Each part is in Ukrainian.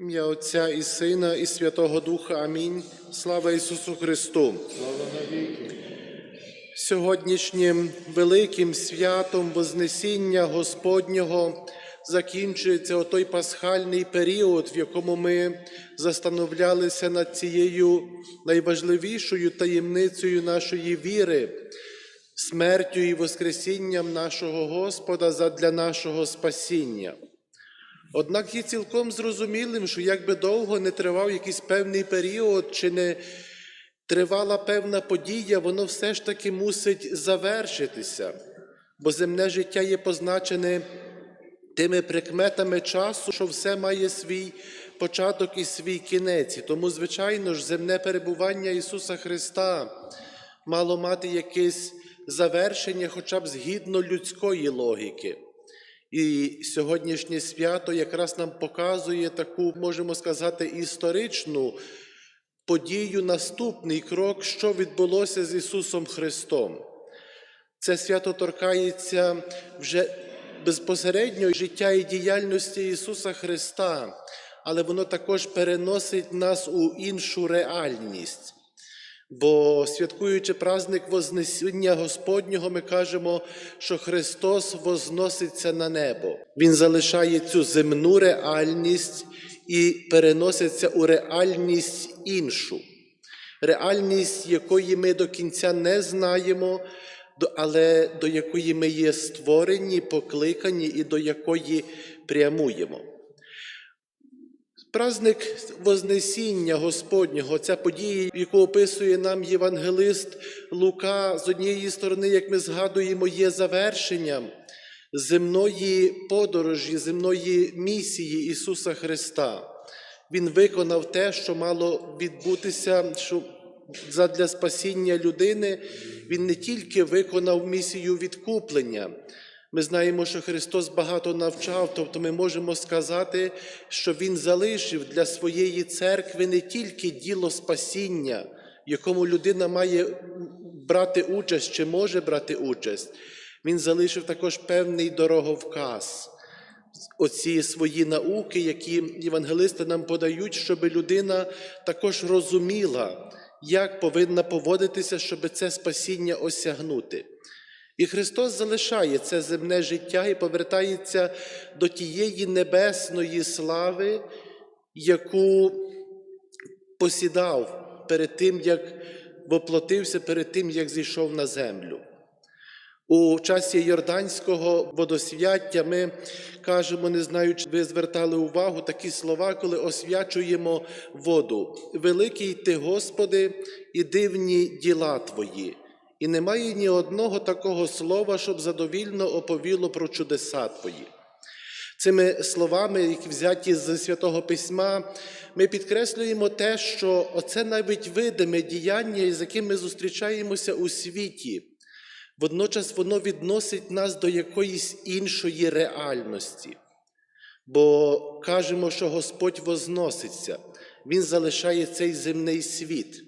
Ім'я Отця і Сина, і Святого Духа. Амінь. Слава Ісусу Христу. Слава навіки. Сьогоднішнім великим святом Вознесіння Господнього закінчується отой пасхальний період, в якому ми застановлялися над цією найважливішою таємницею нашої віри, смертю і Воскресінням нашого Господа задля нашого спасіння. Однак є цілком зрозумілим, що якби довго не тривав якийсь певний період, чи не тривала певна подія, воно все ж таки мусить завершитися, бо земне життя є позначене тими прикметами часу, що все має свій початок і свій кінець. Тому, звичайно ж, земне перебування Ісуса Христа мало мати якесь завершення, хоча б згідно людської логіки. І сьогоднішнє свято якраз нам показує таку, можемо сказати, історичну подію, наступний крок, що відбулося з Ісусом Христом. Це свято торкається вже безпосередньо життя і діяльності Ісуса Христа, але воно також переносить нас у іншу реальність. Бо святкуючи праздник Вознесіння Господнього, ми кажемо, що Христос возноситься на небо. Він залишає цю земну реальність і переноситься у реальність іншу, реальність, якої ми до кінця не знаємо, але до якої ми є створені, покликані і до якої прямуємо. Праздник Вознесіння Господнього, ця подія, яку описує нам євангелист Лука, з однієї сторони, як ми згадуємо, є завершенням земної подорожі, земної місії Ісуса Христа. Він виконав те, що мало відбутися, що задля спасіння людини Він не тільки виконав місію відкуплення. Ми знаємо, що Христос багато навчав, тобто ми можемо сказати, що Він залишив для своєї церкви не тільки діло спасіння, якому людина має брати участь чи може брати участь. Він залишив також певний дороговказ, оці свої науки, які євангелисти нам подають, щоб людина також розуміла, як повинна поводитися, щоб це спасіння осягнути. І Христос залишає це земне життя і повертається до тієї небесної слави, яку посідав перед тим, як воплотився, перед тим, як зійшов на землю. У часі Йорданського водосвяття ми кажемо, не знаю, чи ви звертали увагу такі слова, коли освячуємо воду. Великий ти, Господи, і дивні діла Твої. І немає ні одного такого слова, щоб задовільно оповіло про чудеса Твої. Цими словами, які взяті з Святого Письма, ми підкреслюємо те, що оце навіть видиме діяння, з яким ми зустрічаємося у світі. Водночас воно відносить нас до якоїсь іншої реальності. Бо кажемо, що Господь возноситься, Він залишає цей земний світ,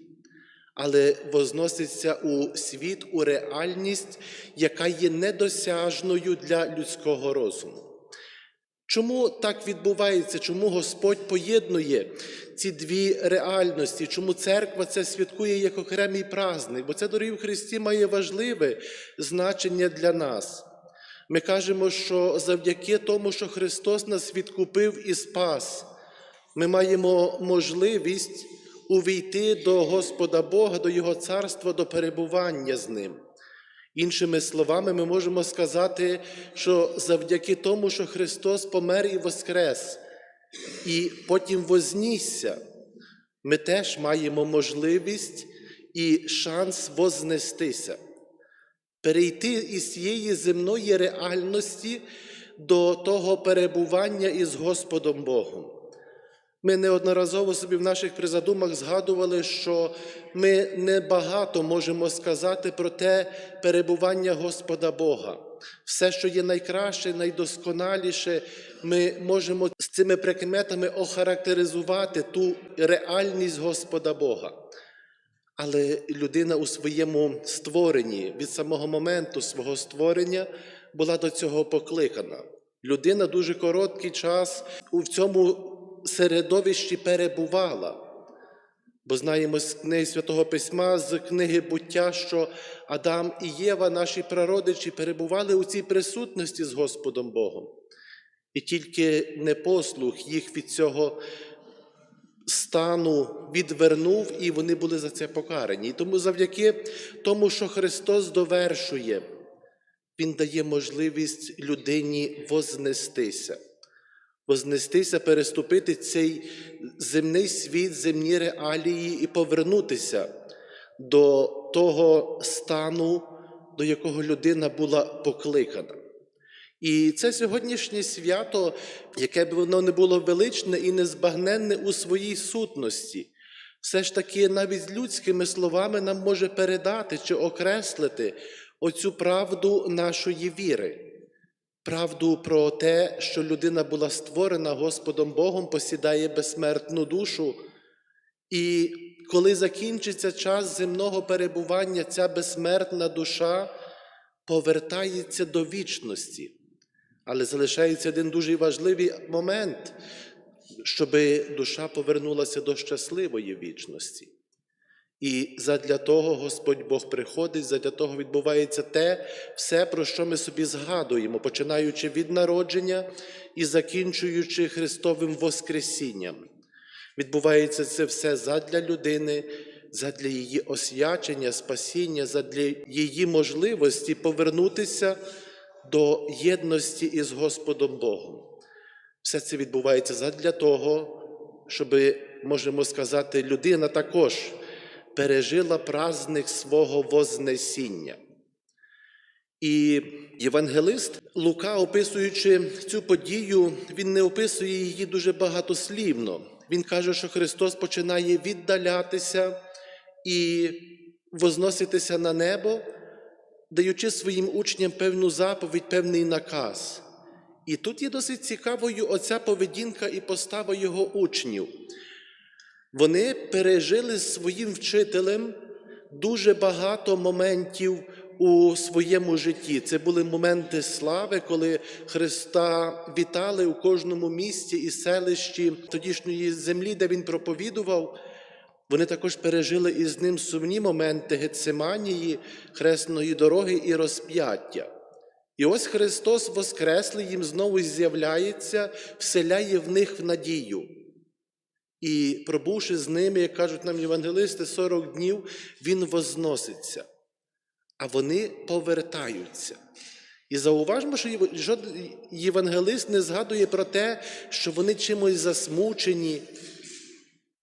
але возноситься у світ, у реальність, яка є недосяжною для людського розуму. Чому так відбувається? Чому Господь поєднує ці дві реальності? Чому церква це святкує як окремий праздник? Бо це, дорогі в Христі, має важливе значення для нас. Ми кажемо, що завдяки тому, що Христос нас відкупив і спас, ми маємо можливість увійти до Господа Бога, до Його царства, до перебування з Ним. Іншими словами, ми можемо сказати, що завдяки тому, що Христос помер і воскрес, і потім вознісся, ми теж маємо можливість і шанс вознестися, перейти із цієї земної реальності до того перебування із Господом Богом. Ми неодноразово собі в наших призадумах згадували, що ми небагато можемо сказати про те перебування Господа Бога. Все, що є найкраще, найдосконаліше, ми можемо з цими прикметами охарактеризувати ту реальність Господа Бога. Але людина у своєму створенні від самого моменту свого створення була до цього покликана. Людина дуже короткий час у цьому середовищі перебувала. Бо знаємо з книги Святого Письма, з книги буття, що Адам і Єва, наші прародичі, перебували у цій присутності з Господом Богом. І тільки непослух їх від цього стану відвернув, і вони були за це покарані. І тому завдяки тому, що Христос довершує, Він дає можливість людині вознестися. Вознестися, переступити цей земний світ, земні реалії і повернутися до того стану, до якого людина була покликана. І це сьогоднішнє свято, яке б воно не було величне і незбагненне у своїй сутності, все ж таки навіть людськими словами нам може передати чи окреслити оцю правду нашої віри. Правду про те, що людина була створена Господом Богом, посідає безсмертну душу, і коли закінчиться час земного перебування, ця безсмертна душа повертається до вічності. Але залишається один дуже важливий момент, щоб душа повернулася до щасливої вічності. І задля того Господь Бог приходить, задля того відбувається те, все, про що ми собі згадуємо, починаючи від народження і закінчуючи Христовим Воскресінням. Відбувається це все задля людини, задля її освячення, спасіння, задля її можливості повернутися до єдності із Господом Богом. Все це відбувається задля того, щоб, можемо сказати, людина також пережила праздник свого Вознесіння. І євангелист Лука, описуючи цю подію, він не описує її дуже багатослівно. Він каже, що Христос починає віддалятися і возноситися на небо, даючи своїм учням певну заповідь, певний наказ. І тут є досить цікавою оця поведінка і постава його учнів. Вони пережили з своїм вчителем дуже багато моментів у своєму житті. Це були моменти слави, коли Христа вітали у кожному місті і селищі тодішньої землі, де Він проповідував. Вони також пережили із ним сумні моменти Гециманії, хресної дороги і розп'яття. І ось Христос Воскреслий їм знову з'являється, вселяє в них в надію. І, пробувши з ними, як кажуть нам євангелисти, 40 днів, Він возноситься, а вони повертаються. І зауважмо, що жоден євангелист не згадує про те, що вони чимось засмучені,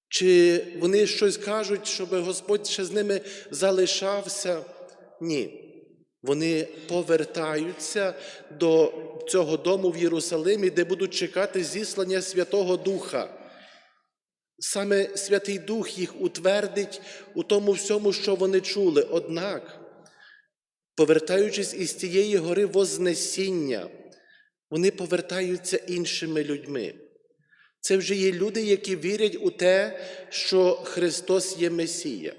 чи вони щось кажуть, щоб Господь ще з ними залишався. Ні. Вони повертаються до цього дому в Єрусалимі, де будуть чекати зіслання Святого Духа. Саме Святий Дух їх утвердить у тому всьому, що вони чули. Однак, повертаючись із тієї гори Вознесіння, вони повертаються іншими людьми. Це вже є люди, які вірять у те, що Христос є Месія.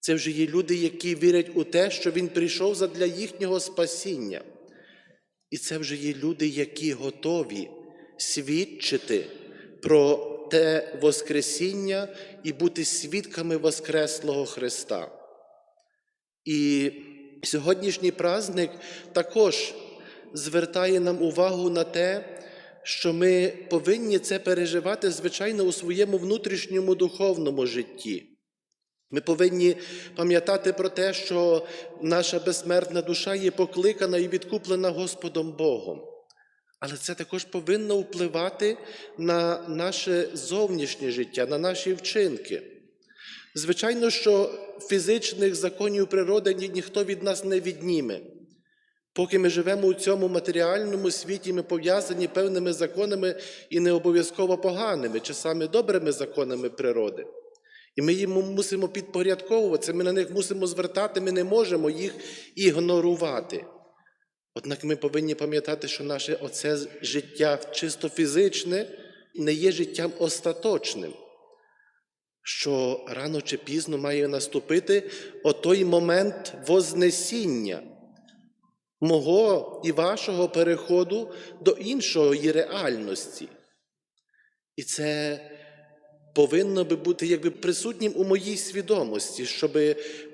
Це вже є люди, які вірять у те, що Він прийшов задля їхнього спасіння. І це вже є люди, які готові свідчити про те Воскресіння і бути свідками Воскреслого Христа. І сьогоднішній праздник також звертає нам увагу на те, що ми повинні це переживати, звичайно, у своєму внутрішньому духовному житті. Ми повинні пам'ятати про те, що наша безсмертна душа є покликана і відкуплена Господом Богом. Але це також повинно впливати на наше зовнішнє життя, на наші вчинки. Звичайно, що фізичних законів природи ні, ніхто від нас не відніме. Поки ми живемо у цьому матеріальному світі, ми пов'язані певними законами і не обов'язково поганими, чи саме добрими законами природи. І ми їм мусимо підпорядковуватися, ми на них мусимо звертати, ми не можемо їх ігнорувати. Однак ми повинні пам'ятати, що наше оце життя чисто фізичне не є життям остаточним, що рано чи пізно має наступити отой момент Вознесіння, мого і вашого переходу до іншої реальності. І це повинно би бути якби присутнім у моїй свідомості, щоб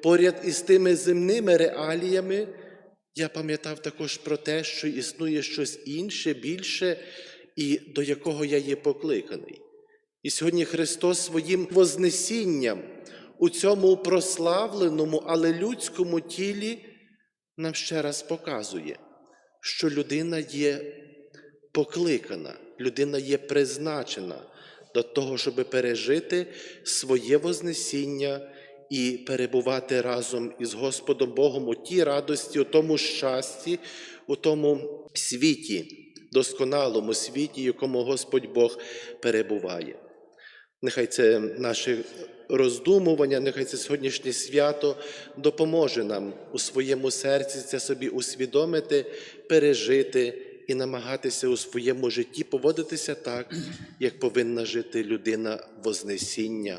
поряд із тими земними реаліями я пам'ятав також про те, що існує щось інше, більше, і до якого я є покликаний. І сьогодні Христос своїм вознесінням у цьому прославленому, але людському тілі нам ще раз показує, що людина є покликана, людина є призначена до того, щоб пережити своє Вознесіння і перебувати разом із Господом Богом у тій радості, у тому щасті, у тому світі, досконалому світі, якому Господь Бог перебуває. Нехай це наше роздумування, нехай це сьогоднішнє свято допоможе нам у своєму серці це собі усвідомити, пережити і намагатися у своєму житті поводитися так, як повинна жити людина Вознесіння.